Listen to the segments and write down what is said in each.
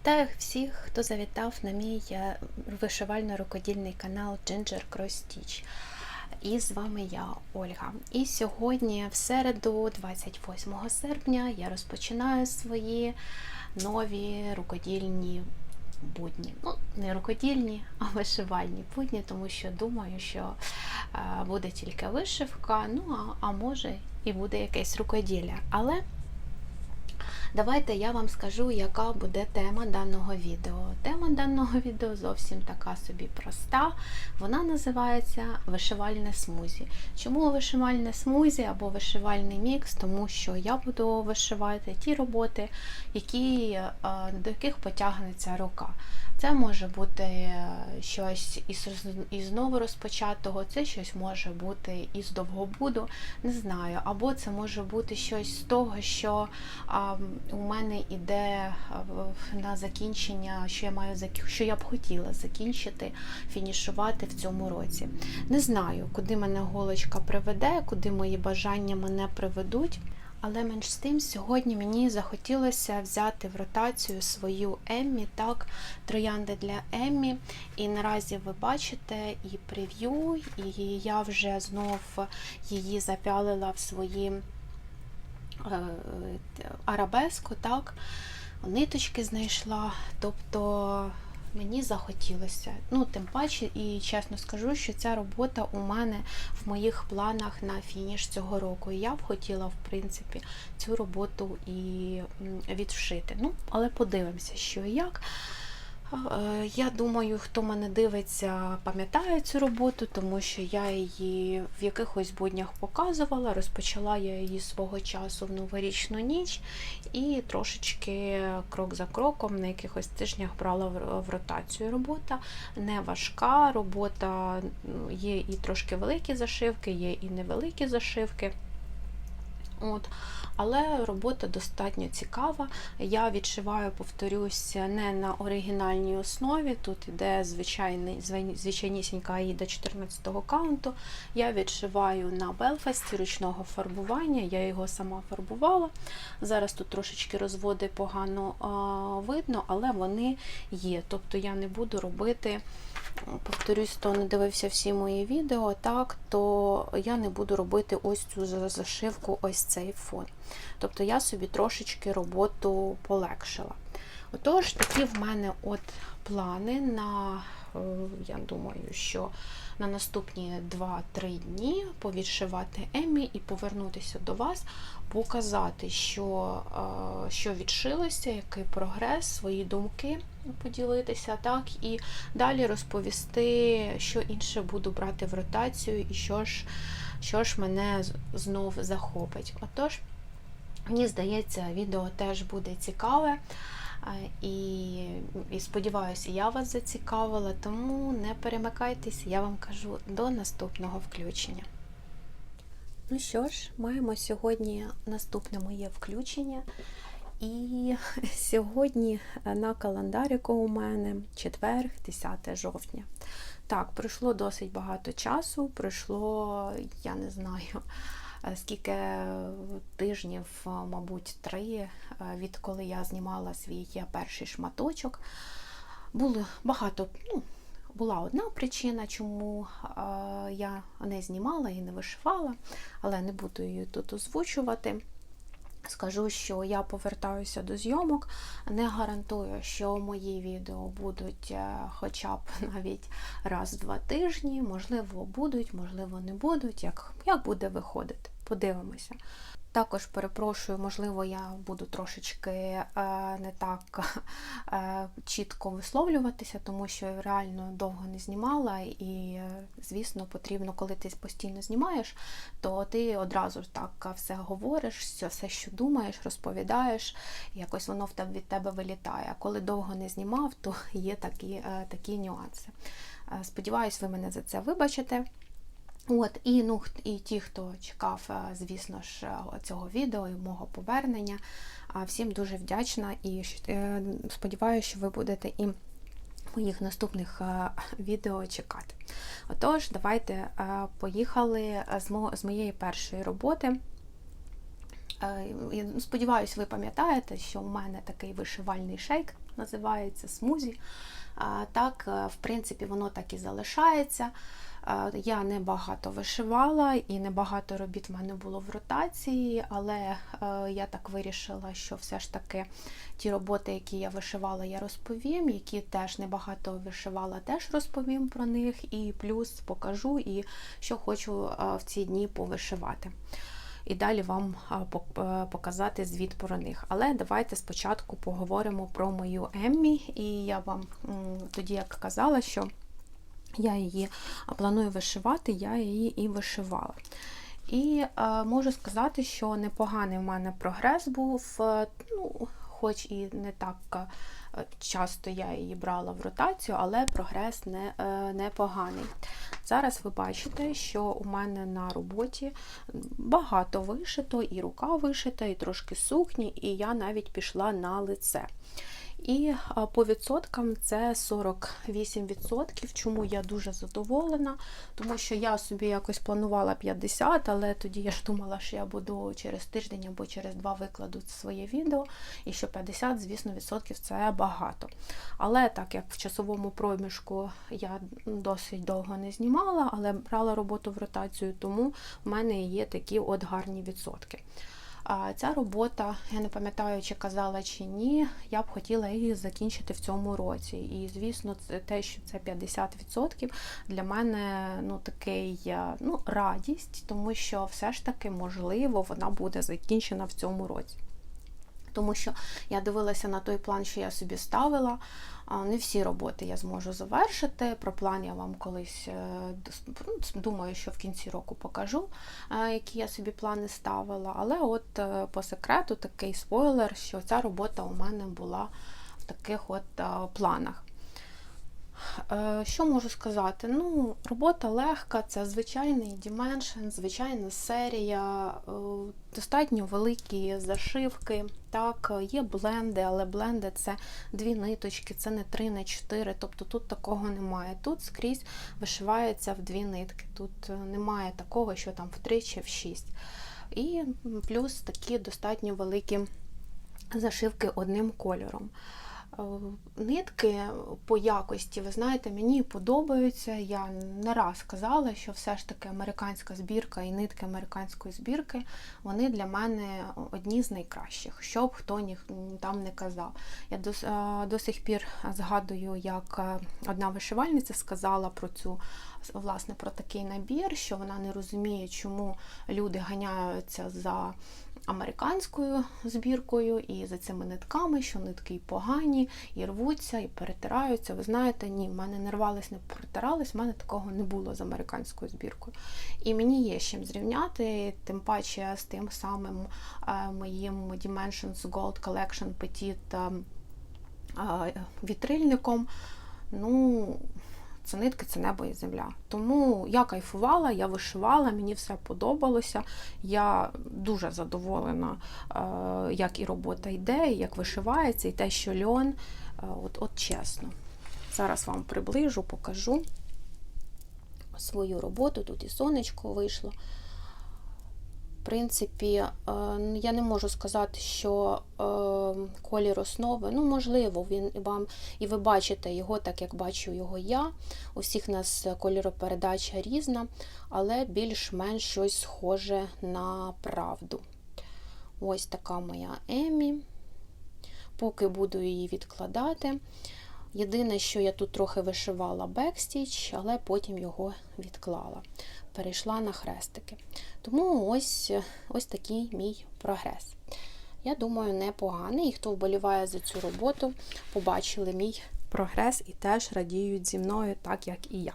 Вітаю всіх, хто завітав на мій е, вишивально-рукодільний канал Ginger Cross Stitch. І з вами я, Ольга. І сьогодні, в середу, 28 серпня, я розпочинаю свої нові рукодільні будні. Ну, не рукодільні, а вишивальні будні, тому що думаю, що е, буде тільки вишивка, ну а, а може і буде якесь рукоділля. Але Давайте я вам скажу, яка буде тема даного відео. Тема даного відео зовсім така собі проста. Вона називається вишивальне смузі. Чому вишивальне смузі або вишивальний мікс? Тому що я буду вишивати ті роботи, які, е, до яких потягнеться рука. Це може бути е, щось із, із новорозпочатого, це щось може бути із довгобуду, не знаю, або це може бути щось з того, що у мене іде на закінчення, що я маю що я б хотіла закінчити, фінішувати в цьому році. Не знаю, куди мене голочка приведе, куди мої бажання мене приведуть. Але менш з тим, сьогодні мені захотілося взяти в ротацію свою Еммі, так, троянди для Еммі. І наразі ви бачите і прев'ю, і я вже знов її запялила в свої е, арабеску, так, ниточки знайшла. Тобто мені захотілося. Ну, тим паче, і чесно скажу, що ця робота у мене в моїх планах на фініш цього року. І я б хотіла, в принципі, цю роботу і відшити. Ну, але подивимося, що і як. Е, я думаю, хто мене дивиться, пам'ятає цю роботу, тому що я її в якихось буднях показувала. Розпочала я її свого часу в новорічну ніч і трошечки крок за кроком на якихось тижнях брала в ротацію. Робота не важка, робота є і трошки великі зашивки, є і невеликі зашивки. От. Але робота достатньо цікава. Я відшиваю, повторюсь, не на оригінальній основі. Тут іде звичайний, звичайнісінька аїда 14-го каунту. Я відшиваю на Белфасті ручного фарбування, я його сама фарбувала. Зараз тут трошечки розводи погано а, видно, але вони є. Тобто я не буду робити. Повторюсь, хто не дивився всі мої відео, так, то я не буду робити ось цю зашивку, ось цей фон. Тобто я собі трошечки роботу полегшила. Отож, такі в мене от плани на, е, я думаю, що на наступні 2-3 дні повідшивати Емі і повернутися до вас, показати, що е, що відшилося, який прогрес, свої думки поділитися, так, і далі розповісти, що інше буду брати в ротацію і що ж, що ж мене знов захопить. Отож, мені здається, відео теж буде цікаве. І і сподіваюся, я вас зацікавила, тому не перемикайтесь, я вам кажу до наступного включення. Ну що ж, маємо сьогодні наступне моє включення. І сьогодні на календаріку у мене четвер, 10 жовтня. Так, пройшло досить багато часу, пройшло, я не знаю, скільки тижнів, мабуть, три, відколи я знімала свій перший шматочок. Було багато, ну, була одна причина, чому я не знімала і не вишивала, але не буду її тут озвучувати. Скажу, що я повертаюся до зйомок, не гарантую, що мої відео будуть е, хоча б навіть раз в два тижні, можливо, будуть, можливо, не будуть, як, як буде виходити. Подивимося. Також перепрошую, можливо, я буду трошечки е, не так е, чітко висловлюватися, тому що реально довго не знімала, і, е, звісно, потрібно, коли ти постійно знімаєш, то ти одразу так все говориш, все, що думаєш, розповідаєш, якось воно від тебе вилітає. А коли довго не знімав, то є такі, такі нюанси. Сподіваюсь, ви мене за це вибачите. От, І ну, і ті, хто чекав, е, звісно ж, е, цього відео і мого повернення, всім дуже вдячна і е, сподіваюся, що ви будете і моїх наступних відео чекати. Отож, давайте поїхали з моєї першої роботи. Сподіваюсь, ви пам'ятаєте, що у мене такий вишивальний шейк називається смузі. Так, в принципі, воно так і залишається. Е, Я не багато вишивала і не багато робіт в мене було в ротації, але е, я так вирішила, що все ж таки ті роботи, які я вишивала, я розповім, які теж небагато вишивала, теж розповім про них, і плюс покажу, і що хочу е, в ці дні повишивати. І далі вам показати звіт про них. Але давайте спочатку поговоримо про мою Еммі. І я вам тоді як казала, що я її планую вишивати, я її і вишивала. І е, можу сказати, що непоганий в мене прогрес був. е, Ну, хоч і не так е, часто я її брала в ротацію, але прогрес не, е, непоганий. Зараз ви бачите, що у мене на роботі багато вишито, і рука вишита, і трошки сукні, і я навіть пішла на лице. І по відсоткам це 48%, чому я дуже задоволена, тому що я собі якось планувала 50, але тоді я ж думала, що я буду через тиждень або через два викладу своє відео, і що 50, звісно, відсотків це багато. Але так як в часовому проміжку я досить довго не знімала, але брала роботу в ротацію, тому в мене є такі от гарні відсотки. Ця робота, я не пам'ятаю, чи казала чи ні, я б хотіла її закінчити в цьому році. І, звісно, це те, що це 50% для мене ну, такий е, ну, радість, тому що все ж таки, можливо, вона буде закінчена в цьому році. Тому що я дивилася на той план, що я собі ставила. Не всі роботи я зможу завершити. Про план я вам колись е, ну, думаю, що в кінці року покажу, е, які я собі плани ставила. Але от е, по секрету такий спойлер, що ця робота у мене була в таких от планах. Е, Що можу сказати? Ну, робота легка, це звичайний Dimension, звичайна серія, е, достатньо великі зашивки. Так, є бленди, але бленди це дві ниточки, це не три, не чотири. Тобто тут такого немає. Тут скрізь вишивається в дві нитки. Тут е, немає такого, що там в три чи в шість. І плюс такі достатньо великі зашивки одним кольором. Е, Нитки по якості, ви знаєте, мені подобаються. Я не раз казала, що все ж таки американська збірка і нитки американської збірки вони для мене одні з найкращих, що б хто ні, там не казав. Я до, е, до сих пір згадую, як е, одна вишивальниця сказала про цю власне про такий набір, що вона не розуміє, чому люди ганяються за американською збіркою і за цими нитками, що нитки і погані, і рвуться, і перетираються. Ви знаєте, ні, в мене не рвались, не перетирались, в мене такого не було з американською збіркою. І мені є з чим зрівняти, тим паче з тим самим е, моїм Dimensions Gold Collection Petit е, е, вітрильником. Ну, це нитки, це небо і земля. Тому я кайфувала, я вишивала, мені все подобалося. Я дуже задоволена, е, як і робота йде, і як вишивається, і те, що льон. Е, От, от чесно. Зараз вам приближу, покажу свою роботу. Тут і сонечко вийшло. В принципі, е, я не можу сказати, що е, колір основи, ну, можливо, він вам, і ви бачите його, так як бачу його я. У всіх нас кольоропередача різна, але більш-менш щось схоже на правду. Ось така моя Емі. Поки буду її відкладати. Єдине, що я тут трохи вишивала бекстіч, але потім його відклала. Перейшла на хрестики. Тому ось, ось такий мій прогрес. Я думаю, непоганий. І хто вболіває за цю роботу, побачили мій прогрес і теж радіють зі мною, так як і я.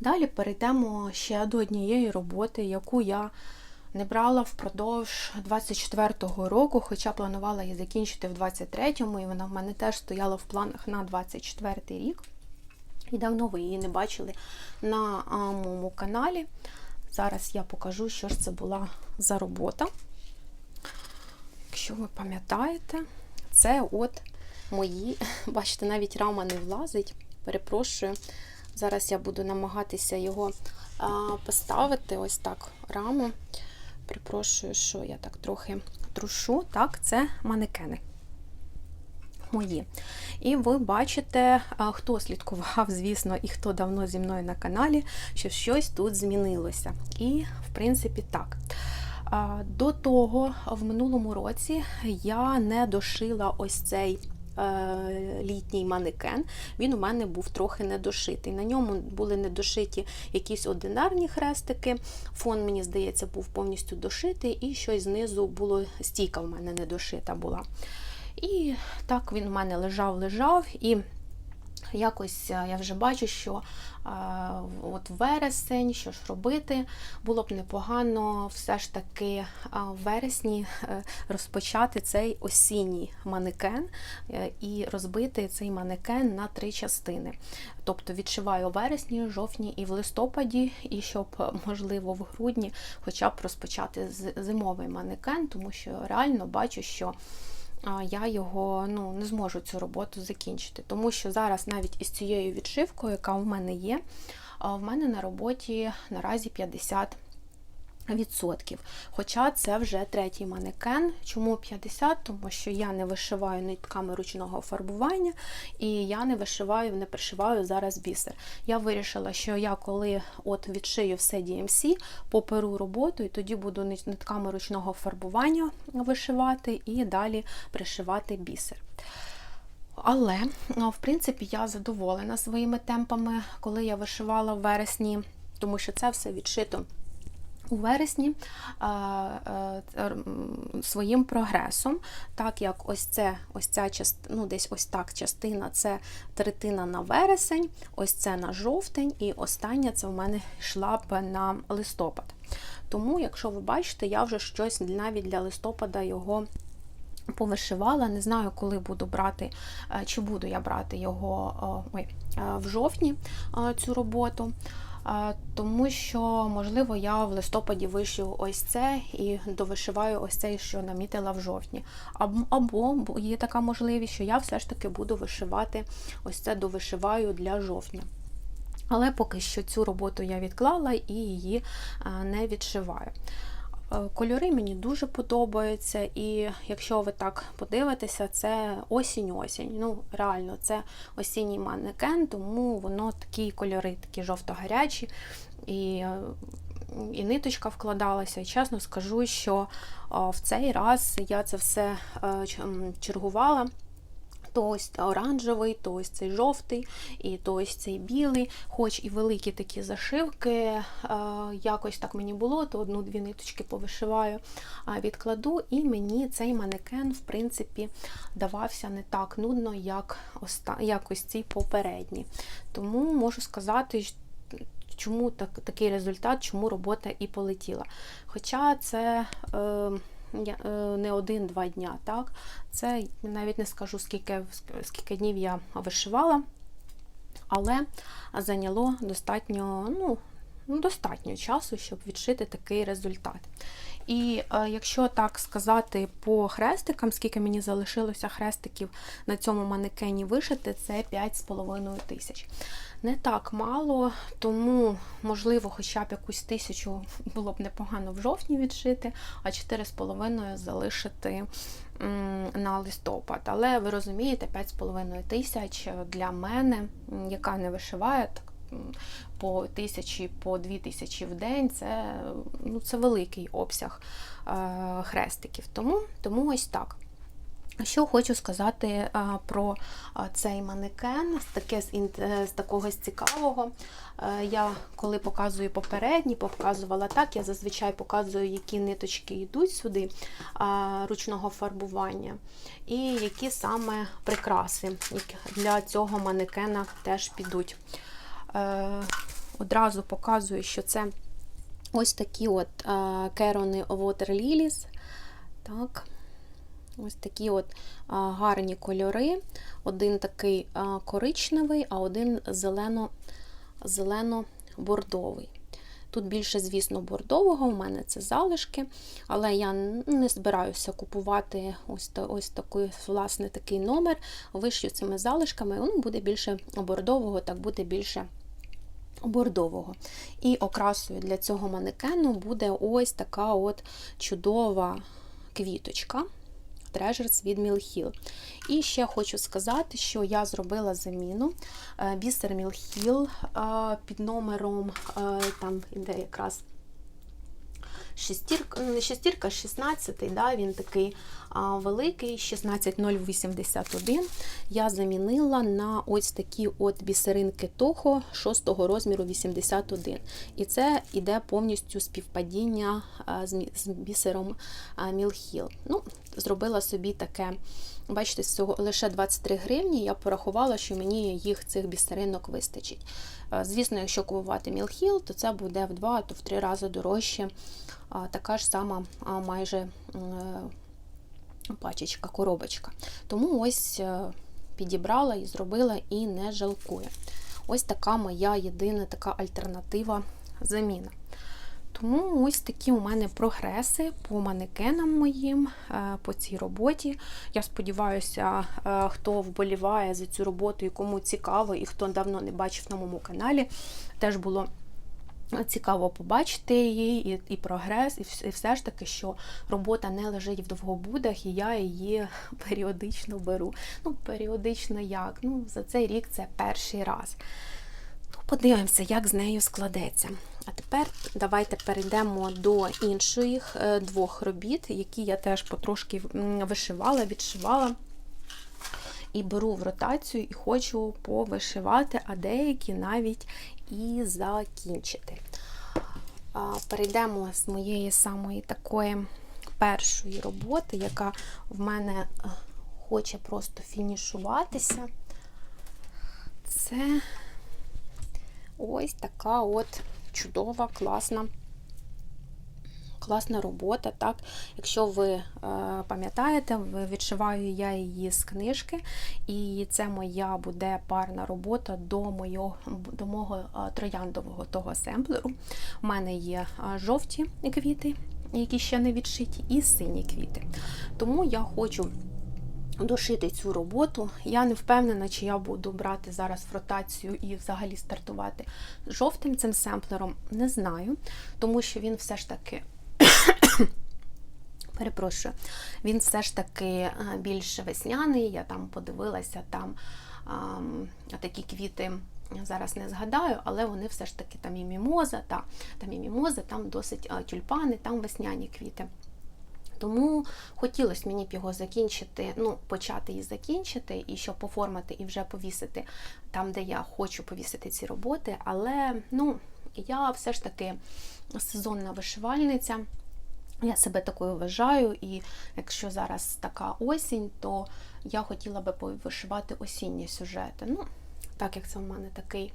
Далі перейдемо ще до однієї роботи, яку я не брала впродовж 24-го року, хоча планувала її закінчити в 23-му, і вона в мене теж стояла в планах на 24-й рік. І давно ви її не бачили на моєму каналі. Зараз я покажу, що ж це була за робота. Якщо ви пам'ятаєте, це от мої, бачите, навіть рама не влазить. Перепрошую. Зараз я буду намагатися його поставити ось так раму. Припрошую, що я так трохи трушу. Так, це манекени. мої. І ви бачите, хто слідкував, звісно, і хто давно зі мною на каналі, що щось тут змінилося. І, в принципі, так. До того, в минулому році я не дошила ось цей літній манекен. Він у мене був трохи недошитий. На ньому були недошиті якісь одинарні хрестики. Фон, мені здається, був повністю дошитий, і щось знизу було стійка в мене недошита була. І так він у мене лежав, лежав. і Якось е, я вже бачу, що е, от вересень, що ж робити, було б непогано все ж таки е, в вересні розпочати цей осінній манекен і розбити цей манекен на три частини. Тобто відшиваю в вересні, жовтні і в листопаді, і щоб, можливо, в грудні хоча б розпочати зимовий манекен, тому що реально бачу, що а, я його ну, не зможу цю роботу закінчити. Тому що зараз навіть із цією відшивкою, яка в мене є, в мене на роботі наразі 50 Відсотків. Хоча це вже третій манекен. Чому 50? Тому що я не вишиваю нитками ручного фарбування і я не вишиваю, не пришиваю зараз бісер. Я вирішила, що я коли от відшию все DMC, поперу роботу, і тоді буду нитками ручного фарбування вишивати і далі пришивати бісер. Але, в принципі, я задоволена своїми темпами, коли я вишивала в вересні, тому що це все відшито у вересні а, а, своїм прогресом, так як ось це, ось ця частина, ну десь ось так частина це третина на вересень, ось це на жовтень, і остання це в мене йшла б на листопад. Тому, якщо ви бачите, я вже щось навіть для листопада його повишивала. Не знаю, коли буду брати, е, чи буду я брати його ой, е, в жовтні е, цю роботу. Тому що, можливо, я в листопаді вишив ось це і довишиваю ось цей, що намітила в жовтні. Або є така можливість, що я все ж таки буду вишивати ось це довишиваю для жовтня. Але поки що цю роботу я відклала і її не відшиваю. Е, Кольори мені дуже подобаються, і якщо ви так подивитеся, це осінь-осінь. Ну, реально, це осінній манекен, тому воно такі кольори, такі жовто-гарячі. І, і ниточка вкладалася. І чесно скажу, що е, в цей раз я це все е, чергувала. То ось оранжевий, то ось цей жовтий, і то ось цей білий, хоч і великі такі зашивки, е, якось так мені було, то одну-дві ниточки повишиваю, відкладу, і мені цей манекен, в принципі, давався не так нудно, як, як ось ці попередні. Тому можу сказати, чому так, такий результат, чому робота і полетіла. Хоча це. Е, не один-два дня, так? Це навіть не скажу, скільки, скільки днів я вишивала, але зайняло достатньо, ну, ну, достатньо часу, щоб відшити такий результат. І е, якщо так сказати по хрестикам, скільки мені залишилося хрестиків на цьому манекені вишити, це 5,5 тисяч. Не так мало, тому, можливо, хоча б якусь тисячу було б непогано в жовтні відшити, а 4,5 залишити на листопад. Але ви розумієте, 5,5 тисяч для мене, яка не вишиває, так по тисячі, по дві тисячі в день це, ну, це великий обсяг е, хрестиків. Тому, тому ось так. Що хочу сказати а, про а, цей манекен, таке, з, е, з такого з цікавого. Е, Я коли показую попередні, показувала так, я зазвичай показую, які ниточки йдуть сюди а, ручного фарбування, і які саме прикраси які для цього манекена теж підуть. Е, Одразу показую, що це ось такі от керони Water Lilies. Так. Ось такі от гарні кольори. Один такий коричневий, а один зелено, зелено-бордовий. Тут більше, звісно, бордового, у мене це залишки, але я не збираюся купувати ось, ось такий, власне, такий номер. Вишью цими залишками, воно буде більше бордового, так буде більше бордового. І окрасою для цього манекену буде ось така от чудова квіточка. Treasures від Мілхіл. І ще хочу сказати, що я зробила заміну е, бісер Мілхіл під номером, е, там іде якраз шестірка, не шестірка, 16, да, він такий а, великий, 16081. Я замінила на ось такі от бісеринки Того 6 розміру 81. І це іде повністю співпадіння з, бісером Мілхіл. Ну, зробила собі таке. Бачите, з лише 23 гривні. Я порахувала, що мені їх цих бісеринок вистачить. Е, Звісно, якщо купувати Мілхіл, то це буде в 2, а то в 3 рази дорожче. Така ж сама майже е, пачечка, коробочка. Тому ось е, підібрала і зробила і не жалкую. Ось така моя єдина така альтернатива заміна. Тому ось такі у мене прогреси по манекенам моїм, е, по цій роботі. Я сподіваюся, е, хто вболіває за цю роботу і кому цікаво, і хто давно не бачив на моєму каналі, теж було цікаво побачити її, і, і прогрес, і, вс- і все ж таки, що робота не лежить в довгобудах, і я її періодично беру. Ну, періодично як? Ну, за цей рік це перший раз. Подивимося, як з нею складеться. А тепер давайте перейдемо до інших е, двох робіт, які я теж потрошки вишивала, відшивала. І беру в ротацію і хочу повишивати, а деякі навіть і закінчити. Перейдемо з моєї самої такої першої роботи, яка в мене е, хоче просто фінішуватися. Це ось така от чудова, класна. Класна робота, так. Якщо ви е, пам'ятаєте, відшиваю я її з книжки, і це моя буде парна робота до мого, до мого е, трояндового того семплеру. У мене є е, жовті квіти, які ще не відшиті, і сині квіти. Тому я хочу дошити цю роботу. Я не впевнена, чи я буду брати зараз в ротацію і взагалі стартувати жовтим цим семплером. Не знаю, тому що він все ж таки. Перепрошую, він все ж таки е, більш весняний. Я там подивилася, там ам, такі квіти. Зараз не згадаю, але вони все ж таки там і мімоза, та, там і мімоза, там досить а, тюльпани, там весняні квіти. Тому хотілося мені б його закінчити, ну, почати і закінчити, і щоб оформити і вже повісити там, де я хочу повісити ці роботи. Але ну, я все ж таки сезонна вишивальниця. Я себе такою вважаю, і якщо зараз така осінь, то я хотіла би вишивати осінні сюжети. Ну, так як це в мене такий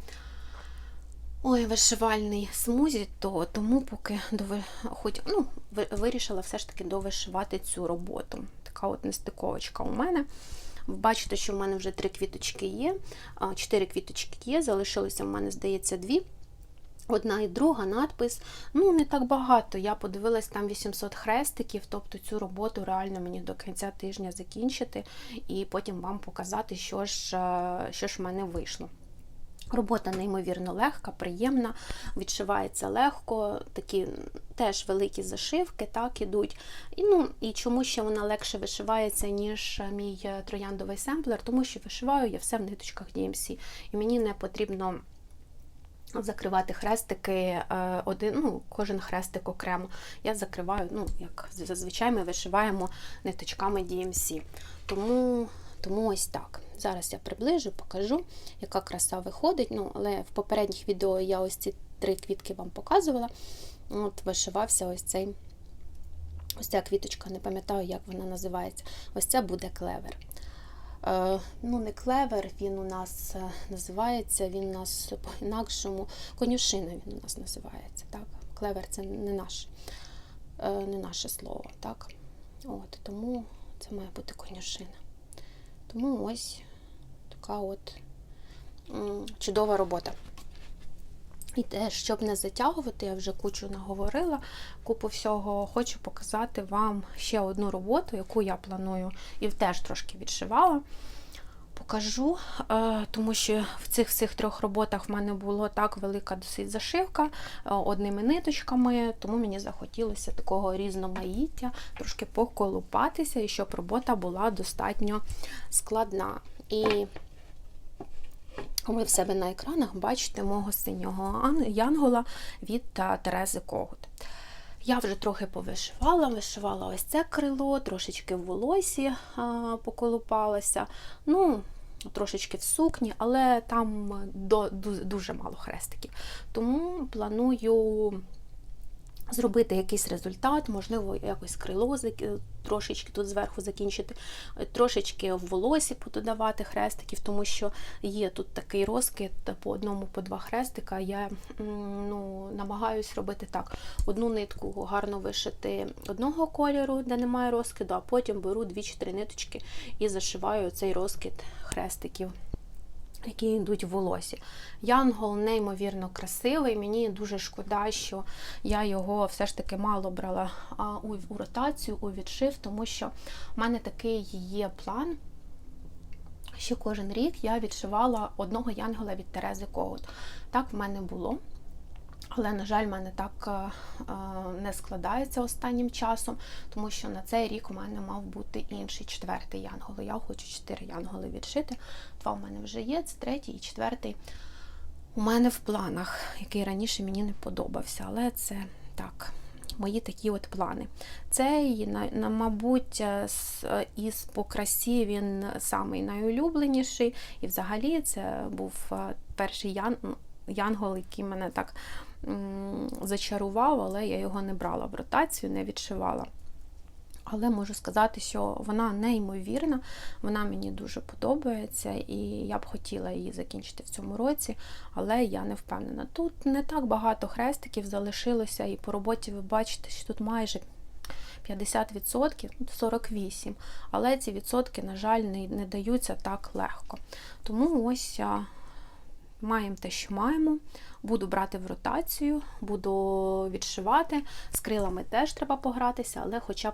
ой, вишивальний смузі, то тому поки дови... хоч, ну, вирішила все ж таки довишивати цю роботу. Така от нестиковочка у мене. Ви Бачите, що в мене вже три квіточки є, чотири квіточки є, залишилося в мене, здається, дві. Одна і друга надпис. Ну, не так багато. Я подивилась там 800 хрестиків, тобто цю роботу реально мені до кінця тижня закінчити і потім вам показати, що ж, що ж в мене вийшло. Робота неймовірно легка, приємна, відшивається легко, такі теж великі зашивки так ідуть. І, ну, і чому ще вона легше вишивається, ніж мій е, трояндовий семплер, тому що вишиваю я все в ниточках DMC. І мені не потрібно закривати хрестики, е, один, ну, кожен хрестик окремо. Я закриваю, ну, як зазвичай ми вишиваємо ниточками DMC. Тому, тому ось так. Зараз я приближу, покажу, яка краса виходить. Ну, але в попередніх відео я ось ці три квітки вам показувала. От вишивався ось цей. Ось ця квіточка, не пам'ятаю, як вона називається. Ось це буде клевер. Е, ну, не клевер, він у нас е, називається, він у нас по-інакшому. Конюшина він у нас називається. Так? Клевер це не наш, е, не наше слово. Так? От, тому це має бути конюшина. Тому ось така от чудова робота. І теж, щоб не затягувати, я вже кучу наговорила, купу всього, хочу показати вам ще одну роботу, яку я планую і теж трошки відшивала. покажу, е, тому що в цих всіх трьох роботах в мене була так велика досить зашивка е, одними ниточками, тому мені захотілося такого різноманіття, трошки поколупатися, і щоб робота була достатньо складна. І ви в себе на екранах бачите мого синього янгола від Терези Когут. Я вже трохи повишивала, вишивала ось це крило, трошечки в волосі поколупалася. Ну, трошечки в сукні, але там дуже мало хрестиків. Тому планую зробити якийсь результат, можливо, якось крило трошечки тут зверху закінчити, е, трошечки в волосі пододавати хрестиків, тому що є тут такий розкид по одному, по два хрестика. Я ну, намагаюсь робити так: одну нитку гарно вишити одного кольору, де немає розкиду, а потім беру дві чи три ниточки і зашиваю цей розкид хрестиків які йдуть в волосі. Янгол неймовірно красивий. Мені дуже шкода, що я його все ж таки мало брала у, ротацію, у відшив, тому що в мене такий є план. Що кожен рік я відшивала одного янгола від Терези Когут. Так в мене було. Але, на жаль, в мене так е, е, не складається останнім часом, тому що на цей рік у мене мав бути інший четвертий янгол. Я хочу чотири янголи відшити. Два в мене вже є, це третій і четвертий у мене в планах, який раніше мені не подобався. Але це так, мої такі от плани. Цей, мабуть, е, із по красі він самий найулюбленіший. І взагалі це був перший ян, янгол, який мене так зачарував, але я його не брала в ротацію, не відшивала. Але можу сказати, що вона неймовірна, вона мені дуже подобається, і я б хотіла її закінчити в цьому році, але я не впевнена. Тут не так багато хрестиків залишилося, і по роботі ви бачите, що тут майже 50%, ну, 48%, але ці відсотки, на жаль, не, не даються так легко. Тому ось маємо те, що маємо. Буду брати в ротацію, буду відшивати. З крилами теж треба погратися, але хоча б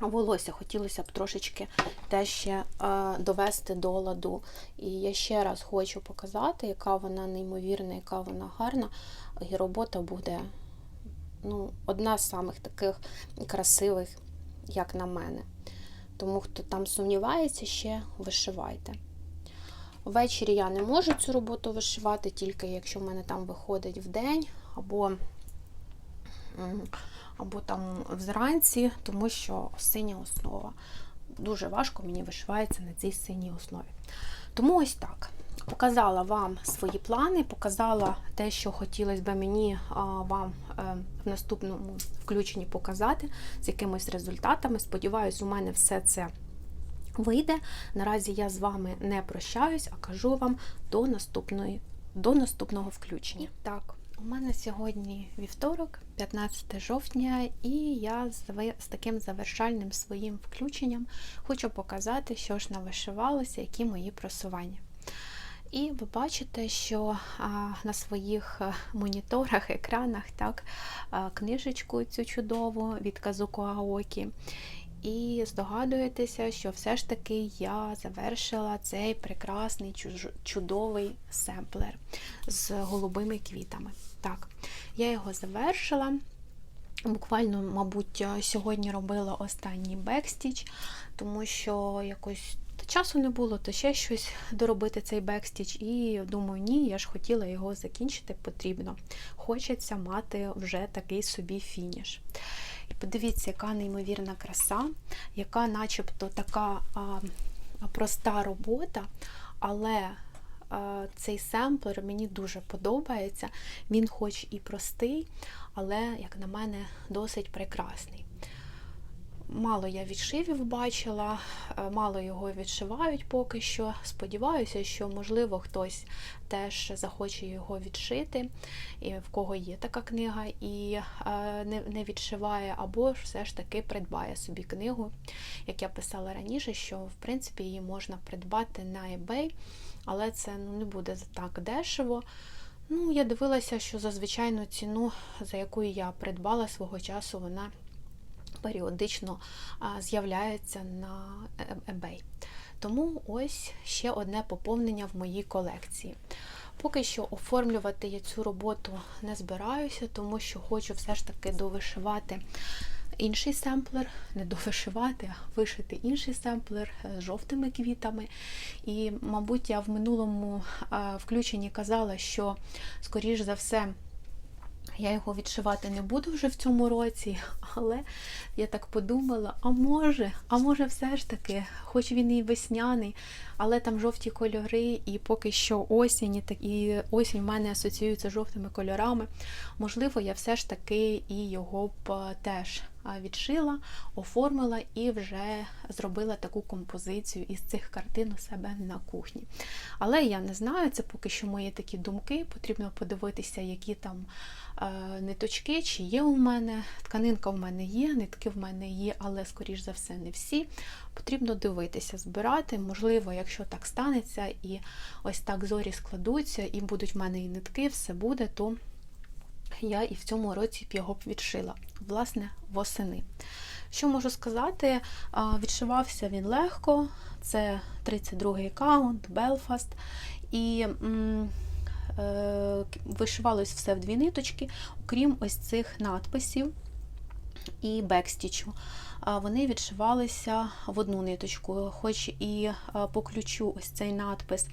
волосся хотілося б трошечки теж ще е, довести до ладу. І я ще раз хочу показати, яка вона неймовірна, яка вона гарна. І робота буде ну, одна з самих таких красивих, як на мене. Тому хто там сумнівається, ще вишивайте. Ввечері я не можу цю роботу вишивати, тільки якщо в мене там виходить в день, або, або там вранці, тому що синя основа. Дуже важко мені вишивається на цій синій основі. Тому ось так. Показала вам свої плани, показала те, що хотілося б мені а, вам е, в наступному включенні показати з якимись результатами. Сподіваюсь, у мене все це вийде. Наразі я з вами не прощаюсь, а кажу вам до наступної до наступного включення. Так, у мене сьогодні вівторок, 15 жовтня, і я з таким завершальним своїм включенням хочу показати, що ж навишивалося, які мої просування. І ви бачите, що на своїх е, моніторах, екранах так, а, книжечку цю чудову від Казуко Аокі. І здогадуєтеся, що все ж таки я завершила цей прекрасний чудовий семплер з голубими квітами. Так, я його завершила. Буквально, мабуть, сьогодні робила останній бекстіч, тому що якось то часу не було, то ще щось доробити цей бекстіч. І думаю, ні, я ж хотіла його закінчити потрібно. Хочеться мати вже такий собі фініш. І подивіться, яка неймовірна краса, яка начебто така а, проста робота, але а, цей семплер мені дуже подобається. Він хоч і простий, але, як на мене, досить прекрасний. Мало я відшивів бачила, е, мало його відшивають поки що. Сподіваюся, що, можливо, хтось теж захоче його відшити, і в кого є така книга, і е, не, відшиває, або ж все ж таки придбає собі книгу. Як я писала раніше, що в принципі її можна придбати на eBay, але це ну, не буде так дешево. Ну, я дивилася, що за звичайну ціну, за яку я придбала свого часу, вона періодично з'являється на eBay. Тому ось ще одне поповнення в моїй колекції. Поки що оформлювати я цю роботу не збираюся, тому що хочу все ж таки довишивати інший семплер, не довишивати, а вишити інший семплер з жовтими квітами. І, мабуть, я в минулому включенні казала, що, скоріш за все, я його відшивати не буду вже в цьому році, але я так подумала: а може, а може, все ж таки, хоч він і весняний, але там жовті кольори, і поки що осінь, і осінь в мене асоціюється з жовтими кольорами. Можливо, я все ж таки і його б е, теж відшила, оформила і вже зробила таку композицію із цих картин у себе на кухні. Але я не знаю, це поки що мої такі думки. Потрібно подивитися, які там е, ниточки, чи є у мене. Тканинка в мене є, нитки в мене є, але, скоріш за все, не всі. Потрібно дивитися, збирати. Можливо, якщо так станеться, і ось так зорі складуться, і будуть в мене і нитки, все буде, то я і в цьому році його б відшила, власне, восени. Що можу сказати? Відшивався він легко, це 32-й каунт, Белфаст. І е, вишивалось все в дві ниточки, окрім ось цих надписів і бекстічу. Вони відшивалися в одну ниточку, хоч і по ключу ось цей надпис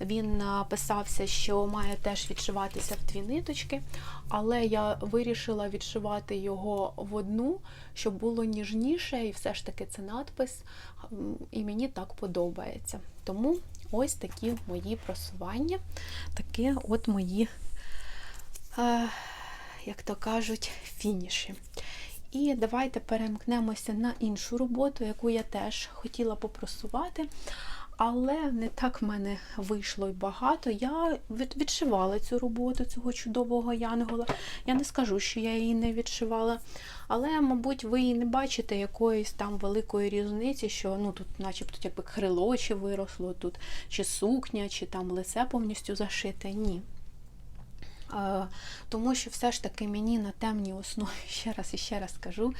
він писався, що має теж відшиватися в дві ниточки, але я вирішила відшивати його в одну, щоб було ніжніше, і все ж таки це надпис, і мені так подобається. Тому ось такі мої просування, такі от мої, е, як то кажуть, фініші. І давайте перемкнемося на іншу роботу, яку я теж хотіла попросувати. Але не так в мене вийшло й багато. Я відшивала цю роботу, цього чудового янгола. Я не скажу, що я її не відшивала. Але, мабуть, ви і не бачите якоїсь там великої різниці, що ну тут, начебто, якби крило чи виросло, тут чи сукня, чи там лице повністю зашите. Ні. Тому що все ж таки мені на темній основі, ще раз і ще раз скажу,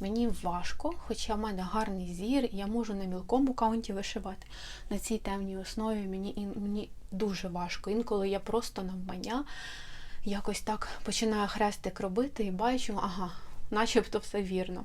мені важко, хоча в мене гарний зір, я можу на мілкому каунті вишивати. На цій темній основі мені, мені дуже важко. Інколи я просто навмання якось так починаю хрестик робити і бачу, ага, начебто все вірно.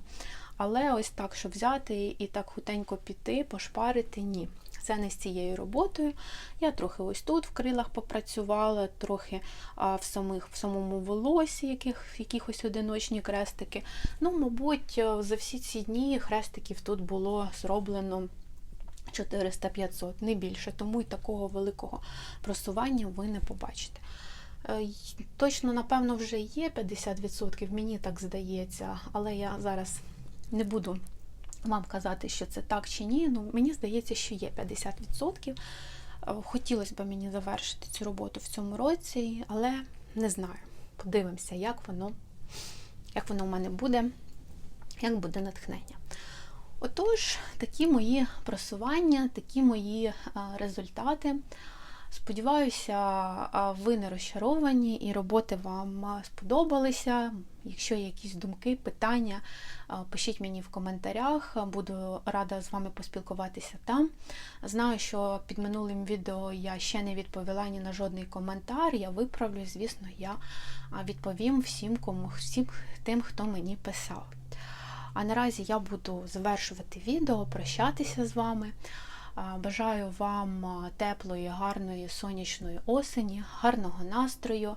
Але ось так, щоб взяти і так хутенько піти, пошпарити, ні. Це не з цією роботою. Я трохи ось тут в крилах попрацювала, трохи а, в, самих, в самому волосі, яких, якихось одиночні крестики. Ну, мабуть, е, за всі ці дні хрестиків тут було зроблено 400-500, не більше, тому і такого великого просування ви не побачите. Е, Точно, напевно, вже є 50%, мені так здається, але я зараз не буду вам казати, що це так чи ні. Ну, мені здається, що є 50%. Е, Хотілося б мені завершити цю роботу в цьому році, але не знаю. Подивимося, як воно, як воно в мене буде, як буде натхнення. Отож, такі мої просування, такі мої результати. Сподіваюся, ви не розчаровані і роботи вам сподобалися. Якщо є якісь думки, питання, пишіть мені в коментарях. Буду рада з вами поспілкуватися там. Знаю, що під минулим відео я ще не відповіла ні на жодний коментар. Я виправлю, звісно, я відповім всім, кому всім тим, хто мені писав. А наразі я буду завершувати відео, прощатися з вами. Бажаю вам теплої, гарної сонячної осені, гарного настрою,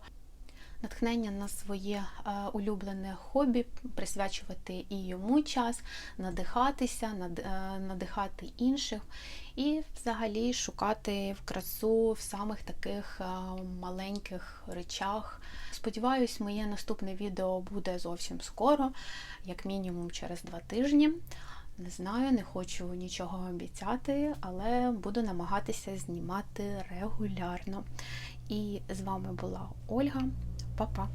натхнення на своє е, улюблене хобі, присвячувати і йому час, надихатися, е, надихати інших і взагалі шукати в красу в самих таких е, маленьких речах. Сподіваюсь, моє наступне відео буде зовсім скоро, як мінімум через два тижні. Не знаю, не хочу нічого обіцяти, але буду намагатися знімати регулярно. І з вами була Ольга. Па-па!